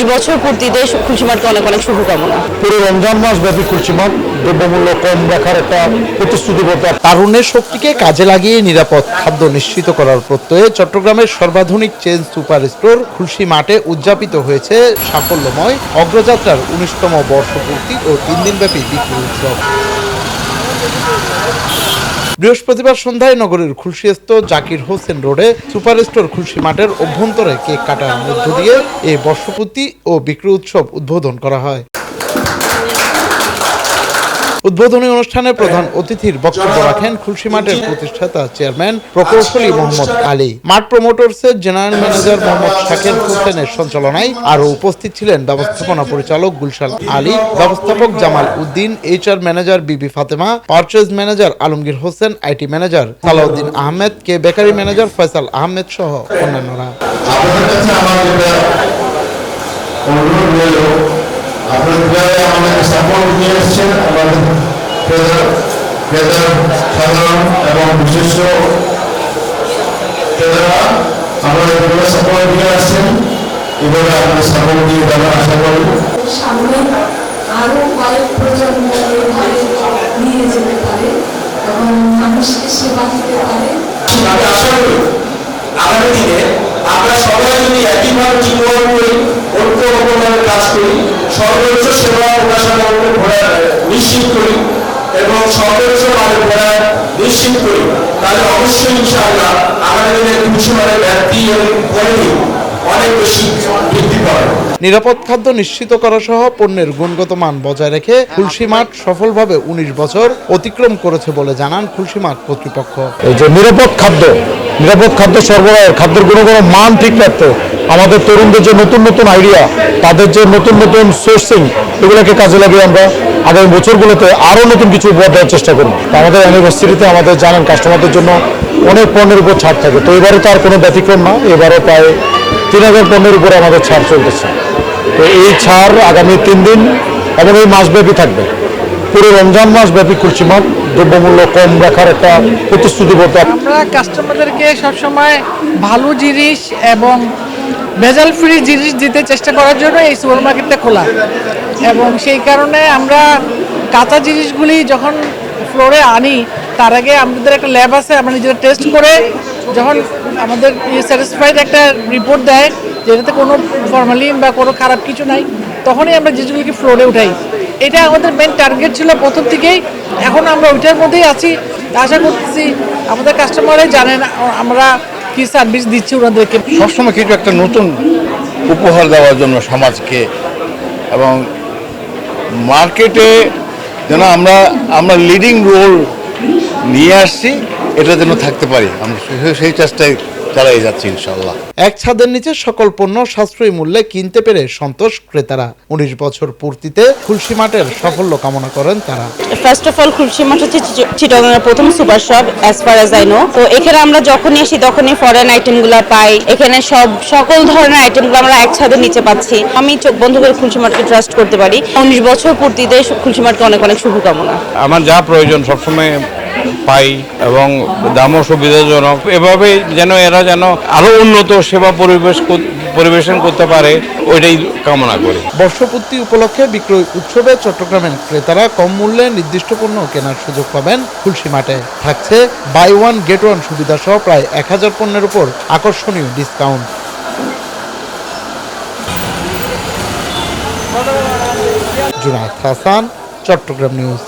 উনিশ বছর পূর্তিতে খুশি অনেক অনেক শুভকামনা। পুরো রমজান মাস ব্যাপী কুলসিমাত দ্রব্যমূল্য কম রাখার একটা প্রতিশ্রুতিবদ্ধ তারুণ্যের শক্তিকে কাজে লাগিয়ে নিরাপদ খাদ্য নিশ্চিত করার প্রত্যয়ে চট্টগ্রামের সর্বাধুনিক চেন সুপার স্টোর খুলশি মাঠে উদযাপিত হয়েছে সাফল্যময় অগ্রযাত্রার উনিশতম বর্ষপূর্তি ও তিন দিনব্যাপী বিক্রি উৎসব। বৃহস্পতিবার সন্ধ্যায় নগরীর খুলশিস্থ জাকির হোসেন রোডে সুপার স্টোর খুলশি মাঠের অভ্যন্তরে কেক কাটার মধ্য দিয়ে এই বর্ষপূর্তি ও বিক্রি উৎসব উদ্বোধন করা হয়। উদ্বোধনী অনুষ্ঠানে প্রধান অতিথির বক্তব্য রাখেন খুলশি মাঠের প্রতিষ্ঠাতা চেয়ারম্যান প্রকৌশলী মোহাম্মদ আলী। মাঠ প্রমোটরসের জেনারেল ম্যানেজার মোহাম্মদ শাকির হোসেনের সঞ্চালনায় আরও উপস্থিত ছিলেন ব্যবস্থাপনা পরিচালক গুলশান আলী, ব্যবস্থাপক Jamal Uddin, HR manager Bibi Fatema, purchase manager Alamgir Hossain, IT manager Salauddin Ahmed, K bakery manager Faisal Ahmed সহ অন্যান্যরা। আপনারা যেভাবে আমাদেরকে সাপোর্ট নিয়ে এসছেন আমাদের ক্রেতা ক্রেতা সাধারণ এবং বিশেষ ক্রেতারা আমাদের সাপোর্ট দিয়ে আসছেন। এভাবে আপনাদের সাপোর্ট দিয়ে আশা সামনে আরও কয়েক প্রজন্ম নিয়ে যেতে পারে এবং মানুষকে সেবা দিতে পারে। আমি আশা করি আগামী দিনে আমরা সবাই যদি একইভাবে টিমওয়ার্ক করি ঐক্যবদ্ধভাবে কাজ করি সর্বোচ্চ সেবা প্রকাশনা নিশ্চিত করি। এবং সর্বোচ্চ মানের প্রয়াস নিশ্চিত করি। তাহলে অবশ্যই ইনশাআল্লাহ আগামী দিনে কৃষি মানে ব্যাপ্তি এবং পরিধি অনেক বেশি বৃদ্ধি পাবে। নিরাপদ খাদ্য নিশ্চিত করা সহ পণ্যের গুণগত মান বজায় রেখে খুলশি মাঠ সফলভাবে উনিশ বছর অতিক্রম করেছে বলে জানান খুলশি মাঠ কর্তৃপক্ষ। এই যে নিরাপদ খাদ্য নিরাপদ খাদ্য সরবরাহের খাদ্যের গুণগত মান ঠিক রাখতে আমাদের তরুণদের যে নতুন নতুন আইডিয়া তাদের যে নতুন নতুন সোর্সিং এগুলোকে কাজে লাগিয়ে আমরা আগামী বছরগুলোতে আরও নতুন কিছু উপহার দেওয়ার চেষ্টা করব। তো আমাদের অ্যানিভার্সারিতে আমাদের জানেন কাস্টমারদের জন্য অনেক পণ্যের উপর ছাড় থাকে তো এবারে তো আর কোনো ব্যতিক্রম না, এবারে প্রায় তিন হাজার পণ্যের উপরে আমাদের ছাড় চলতেছে। তো এই ছাড় আগামী তিন দিন এবং এই মাসব্যাপী থাকবে। পুরো রমজান মাস ব্যাপী কুলসিমাত দ্রব্যমূল্য কম রাখার একটা প্রতিশ্রুতিবদ্ধ আমরা কাস্টমারদেরকে সবসময় ভালো জিনিস এবং ভেজাল ফ্রি জিনিস দিতে চেষ্টা করার জন্য এই সুপার মার্কেটটা খোলা। এবং সেই কারণে আমরা কাঁচা জিনিসগুলি যখন ফ্লোরে আনি, তার আগে আমাদের একটা ল্যাব আছে, আমরা নিজেরা টেস্ট করে যখন আমাদের স্যাটিসফাইড একটা রিপোর্ট দেয় যে এটাতে কোনো ফর্মালিন বা কোনো খারাপ কিছু নাই, তখনই আমরা জিনিসগুলিকে ফ্লোরে উঠাই। এটা আমাদের মেন টার্গেট ছিল প্রথম থেকেই। এখন আমরা ওইটার মধ্যেই আছি। আশা করতেছি আমাদের কাস্টমারই জানেন আমরা কি সার্ভিস দিচ্ছে ওনাদেরকে? সবসময় কিছু একটা নতুন উপহার দেওয়ার জন্য সমাজকে এবং মার্কেটে যেন আমরা আমরা লিডিং রোল নিয়ে আসছি, এটা যেন থাকতে পারি। আমরা সেই- চেষ্টায় চালাই যাচ্ছি ইনশাল্লাহ এক ছাদের নিচে সকল পণ্য সাশ্রয়ী মূল্যে কিনতে পেরে সন্তোষ ক্রেতারা। উনিশ বছর পূর্তিতে খুলশি মাঠের সাফল্য কামনা করেন তারা। ফার্স্ট অফ অল খুলশি মাঠ হচ্ছে চি- প্রথম super shop as far as I know তো এখানে আমরা যখনই আসি তখনই ফরেন আইটেম আইটেমগুলো পাই। এখানে সব সকল ধরনের আইটেমগুলো আমরা এক ছাদের নিচে পাচ্ছি। আমি চোখ বন্ধ করে খুলশি মাঠকে ট্রাস্ট করতে পারি। উনিশ বছর পূর্তিতে খুলশি মাঠকে অনেক অনেক শুভকামনা। আমার যা প্রয়োজন সবসময় পাই এবং দামও সুবিধাজনক। এভাবে যেন এরা যেন আরও উন্নত সেবা পরিবেশ পরিবেশন করতে পারে, ওইটাই কামনা করি। বর্ষপূর্তি উপলক্ষে বিক্রয় উৎসবে চট্টগ্রামের ক্রেতারা কম মূল্যে নির্দিষ্ট পণ্য কেনার সুযোগ পাবেন খুলশি মাঠে। থাকছে বাই ওয়ান গেট ওয়ান সুবিধা সহ প্রায় এক হাজার পণ্যের উপর আকর্ষণীয় ডিসকাউন্ট জুনায়দ হাসান, চট্টগ্রাম নিউজ।